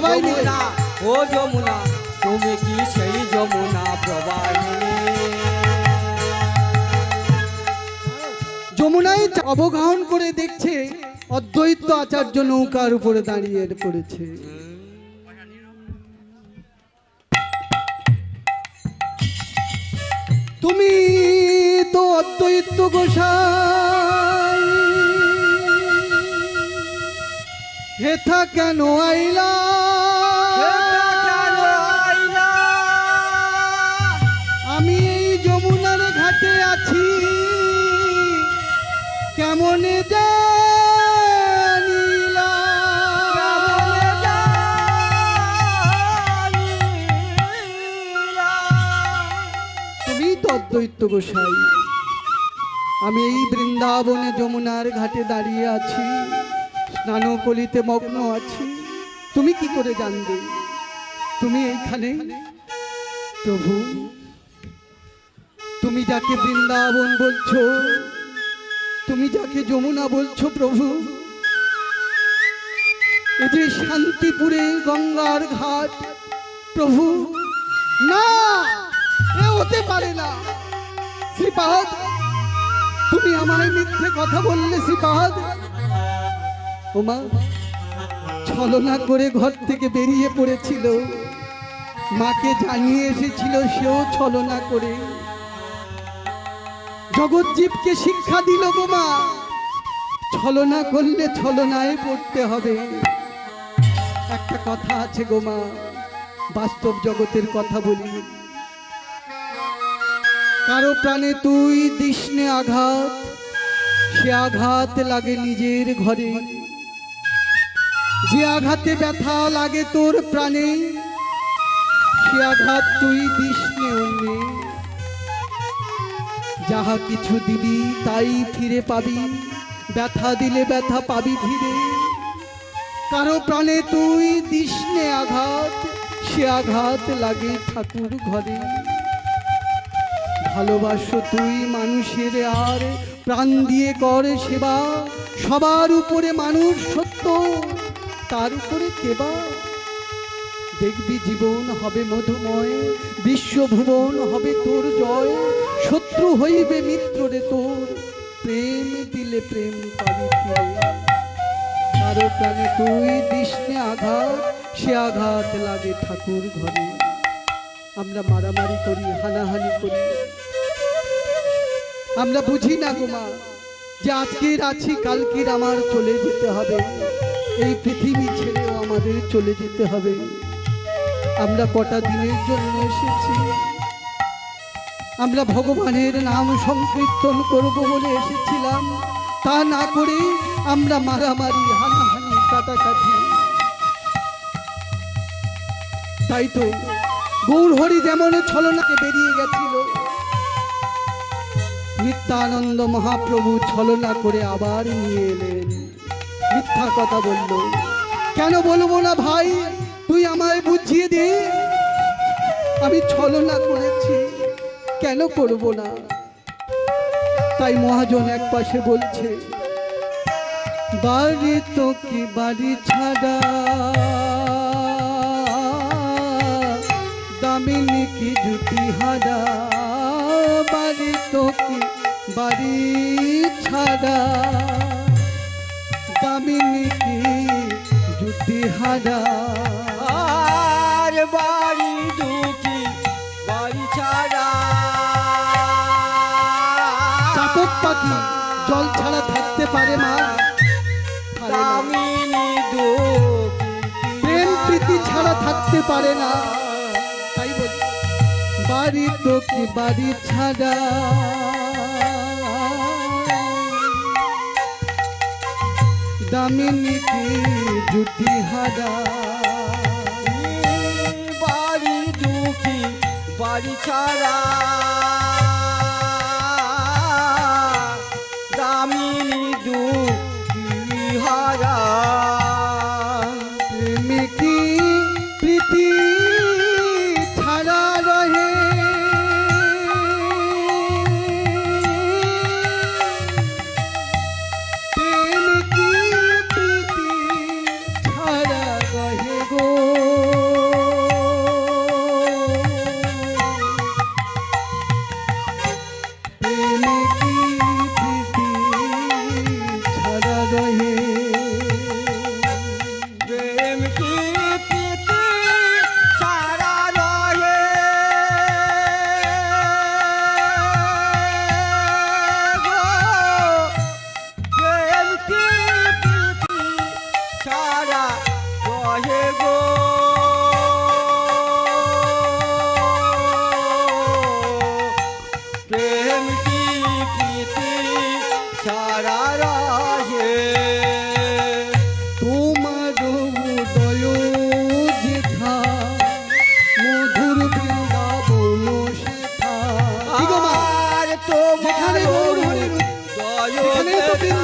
সবাই মিলে। ও যমুনা তুমি কি সেই যমুনা প্রবাহিনী? যমুনায় অবগাহন করে দেখছে অদ্বৈত আচার্য নৌকার উপরে দাঁড়িয়ে পড়েছে। তুমি তো অদ্বৈত গোসাই। হেথা কেন আইলা? অদ্বৈত গোসাই। আমি এই বৃন্দাবনে যমুনার ঘাটে দাঁড়িয়ে আছি স্নানকলিতে মগ্ন আছি। তুমি কি করে জানবে? তুমি এইখানে? প্রভু, তুমি যাকে বৃন্দাবন বলছো, তুমি যাকে যমুনা বলছো, প্রভু, এ যে শান্তিপুরে গঙ্গার ঘাট, প্রভু, না হতে পারে না। শ্রীপাদ, তুমি আমায় মিথ্যে কথা বললে শ্রীপাদ? ওমা ছলনা করে ঘর থেকে বেরিয়ে পড়েছিল। মাকে জানিয়ে এসেছিল সেও ছলনা করে। জগৎজীবকে শিক্ষা দিল গো মা, ছলনা করলে ছলনায় পড়তে হবে। একটা কথা আছে গো মা, বাস্তব জগতের কথা বলি। কারও প্রাণে তুই দিসনে আঘাত, সে আঘাত লাগে নিজের ঘরে। যে আঘাতে ব্যথা লাগে তোর প্রাণে, সে আঘাত তুই দিসনে অন্যে। যাহা কিছু দিবি তাই ফিরে পাবি, ব্যথা দিলে ব্যথা পাবি ফিরে কারও প্রাণে তুই দিসনে আঘাত, সে আঘাত লাগে ঠাকুর ঘরে। ভালোবাসো তুই মানুষের আর, প্রাণ দিয়ে করে সেবা। সবার উপরে মানুষ সত্য, তার উপরে কেবা। দেখবি জীবন হবে মধুময়, বিশ্বভুবন হবে তোর জয়। শত্রু হইবে মিত্র রে তোর, প্রেম দিলে প্রেম পাবি কারও প্রাণে তুই দিসনে আঘাত, সে আঘাত লাগে ঠাকুর ঘরে। আমরা মারামারি করি, হানাহানি করি। আমরা বুঝি না গোমা যে আজকের আছি, কালকের আমার চলে যেতে হবে। এই পৃথিবী ছেড়েও আমাদের চলে যেতে হবে। আমরা কটা দিনের জন্য এসেছি? আমরা ভগবানের নাম সংকীর্তন করব বলে এসেছিলাম। তা না করে আমরা মারামারি, হানাহানি, কাটাকাটি। তাই তো, গৌরহরি যেমন ছলনাকে বেরিয়ে গেছিল নিত্যানন্দ মহাপ্রভু ছলনা করে আবার নিয়ে এলেন। মিথ্যা কথা বলল, কেন বলব না ভাই? তুই আমায় বুঝিয়ে দে। আমি ছলনা করেছি, কেন করব না? তাই মহাজন এক পাশে বলছে, বাড়ি তো কি বাড়ি ছাড়া? দামিনী কি জুতি হারা? বাড়ি তো কি বাড়ি ছাড়া। দামিনী কি জুতি হারা? আর বাড়ি দুঃখী বাড়ি ছাড়া। চাতক পাখি জল ছাড়া থাকতে পারে মা। দামিনী দুঃখী প্রেম প্রীতি ছাড়া থাকতে পারে না। বাড়ি তো কি বাড়ি ছাড়া। দামিনী কি জুটি হারা। বাড়ি দুঃখী বাড়ি ছাড়া। দামিনী দুঃখী হারা।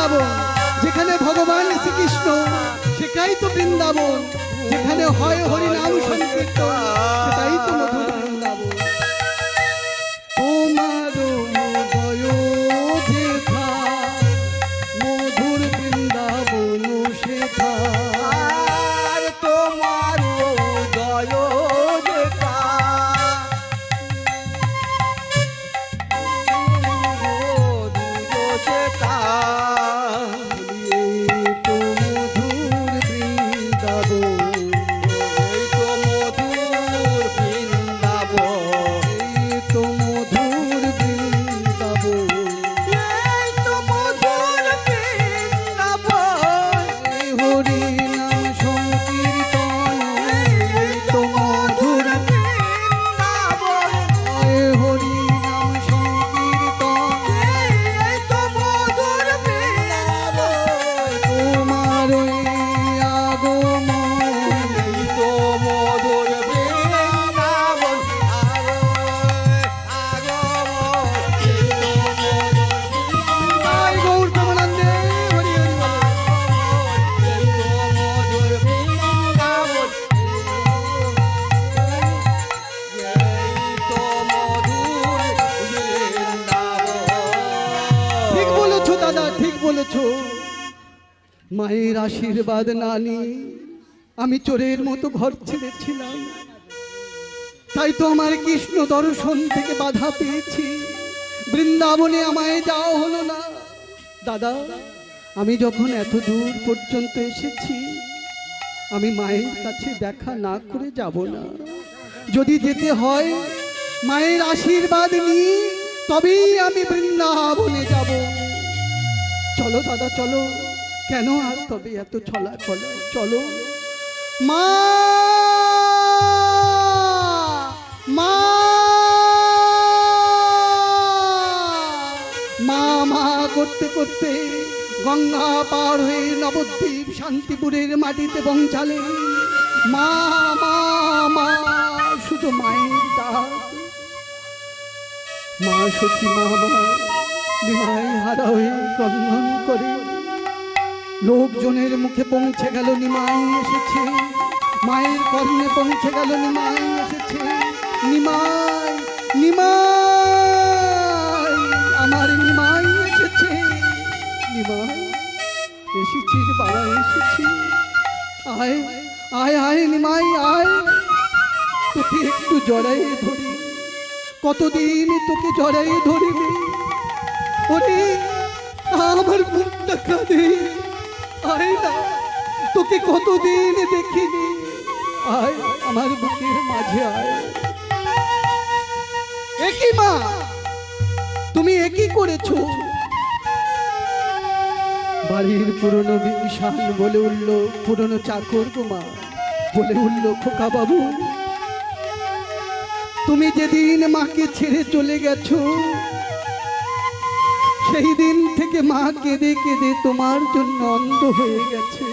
বৃন্দাবন যেখানে ভগবান শ্রীকৃষ্ণ সেটাই তো বৃন্দাবন যেখানে হয় হরিনাম সংকীর্তন সেটাই তো মধুর দাদা ঠিক বলেছ। মায়ের আশীর্বাদ না নিয়ে আমি চোরের মতো ঘর ছেড়েছিলাম। তাই তো আমার কৃষ্ণ দর্শন থেকে বাধা পেয়েছি। বৃন্দাবনে আমায় যাওয়া হলো না। দাদা, আমি যখন এত দূর পর্যন্ত এসেছি, আমি মায়ের কাছে দেখা না করে যাব না। যদি যেতে হয়, মায়ের আশীর্বাদ নিয়ে তবেই আমি বৃন্দাবনে যাব। চলো দাদা, চলো। কেন আর তবে এত ছলা চলো। চলো মা! মা মা, করতে করতে গঙ্গা পার হয়ে নবদ্বীপ শান্তিপুরের মাটিতে পৌঁছালে। মা মা মা, শুধু মায়ের ডাক। মা, সখী, মা মা। নিমাই হারা হয়ে করে। লোকজনের মুখে পৌঁছে গেল নিমাই এসেছে। মায়ের কর্ণে পৌঁছে গেল নিমাই এসেছে। নিমাই নিমাই, আমার নিমাই এসেছে। নিমাই, এসেছিস বাবা, এসেছি। আয় আয় আয় নিমাই, আয়। তোকে একটু জড়াই ধরি। কতদিন তোকে জড়াই ধরিনি? ওরে আমার মুখটা কাঁদে না, তোকে কতদিন দেখিনি, আয় আমার বুকের মাঝে আয়। একই মা? তুমি একই করেছ? বাড়ির পুরনো বিশাল বলে উঠল, পুরনো চাকর মা, বলে উঠল, খোকা বাবু, তুমি যেদিন মাকে ছেড়ে চলে গেছো সেই দিন থেকে মা কেঁদে কেঁদে তোমার জন্য অন্ধ হয়ে গেছে।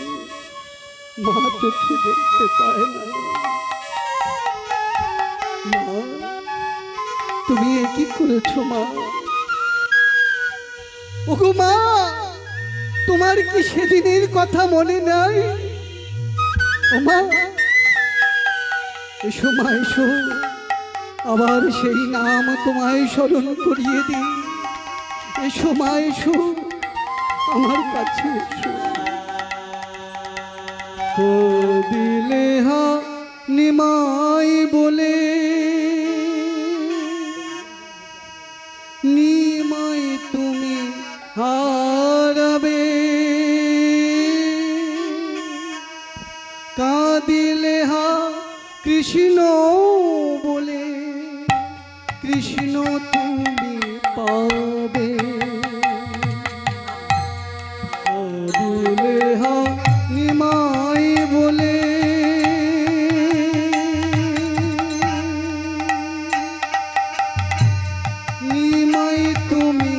মা চোখে দেখতে পায় না। তুমি কি করেছ মা? ওগো মা, তোমার কি সেদিনের কথা মনে নাই? ও মা, এসো মা, এসো। আবার সেই নাম তোমায় স্মরণ করিয়ে দিই। এসো মা এসো। আমার কাছে এসো। দিলে হা নিমাই বলে তুমি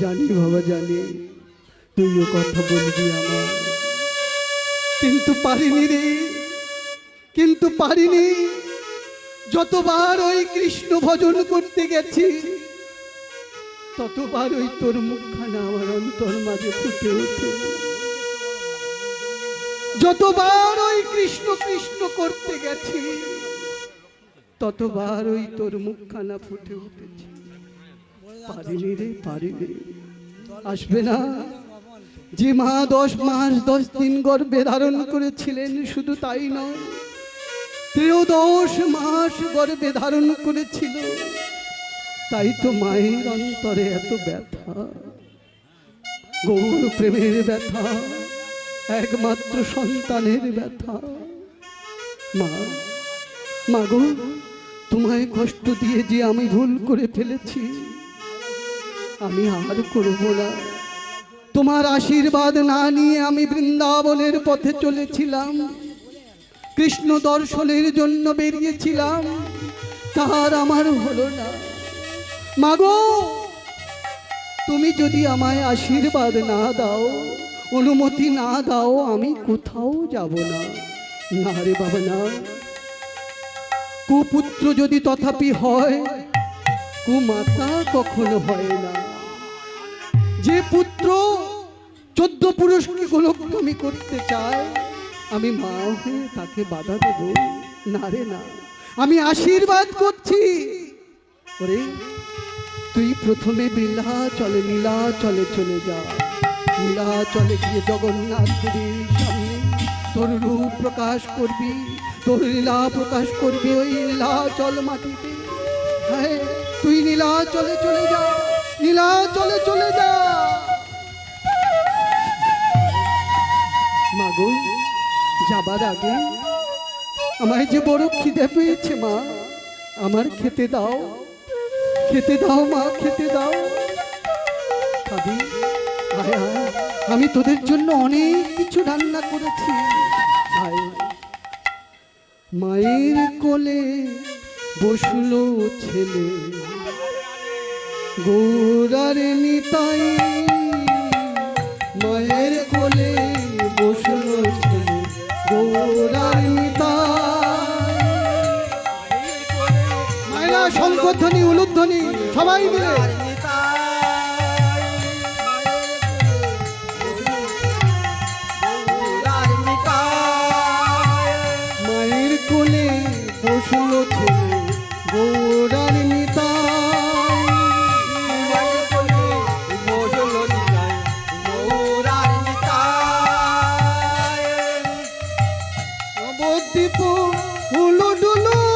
জানি বাবা, জানি। তুইও কথা বলবি আমার। কিন্তু পারিনি রে, কিন্তু পারিনি। যতবার ওই কৃষ্ণ ভজন করতে গেছি, ততবার ওই তোর মুখখানা আমার অন্তর মাঝে ফুটে ওঠে। যতবার ওই কৃষ্ণ কৃষ্ণ করতে গেছি, ততবার ওই তোর মুখখানা ফুটে উঠেছে। পারিনি রে পারিনি আসবে না। যে মা দশ মাস, দশ দিন গর্ভে ধারণ করেছিলেন, শুধু তাই নয়, ত্রয়োদশ মাস গর্ভে ধারণ করেছিল। তাই তো মায়ের অন্তরে এত ব্যথা। গৌর প্রেমের ব্যথা, একমাত্র সন্তানের ব্যথা। মা মা গো, তোমায় কষ্ট দিয়ে যে আমি ভুল করে ফেলেছি আমি আর করব না। তোমার আশীর্বাদ না নিয়ে আমি বৃন্দাবনের পথে চলেছিলাম। কৃষ্ণ দর্শনের জন্য বেরিয়েছিলাম। তাহার আমার হলো না। মাগো, তুমি যদি আমায় আশীর্বাদ না দাও, অনুমতি না দাও, আমি কোথাও যাব না। না রে বাবা, না। কুপুত্র যদি তথাপি হয়, কুমাতা কখনো হয় না। যে পুত্র চোদ্দ পুরুষকে গোলকগামী করতে চায়, আমি মা হয়ে তাকে বাধা দেব। না রে, না। আমি আশীর্বাদ করছি। ওরে, তুই প্রথমে লীলা চলে লীলা চলে চলে যা। লীলা চলে গিয়ে জগন্নাথ তোর রূপ প্রকাশ করবি, তোর লীলা প্রকাশ করবি ওই লীলা চল মাটিতে। হ্যাঁ তুই নীলা, চলে চলে যা। নীলা, চলে চলে যা। মাগো যাবার আগে আমায় যে বড় খিদে পেয়েছে মা, আমার খেতে দাও খেতে দাও মা, খেতে দাও। আমি তোদের জন্য অনেক কিছু রান্না করেছি। মায়ের কোলে বসল ছেলে। গৌরার নিতাই মায়ের কোলে শঙ্করধ্বনি উলুধ্বনি সবাই মিলে। তো হুলু ডুলু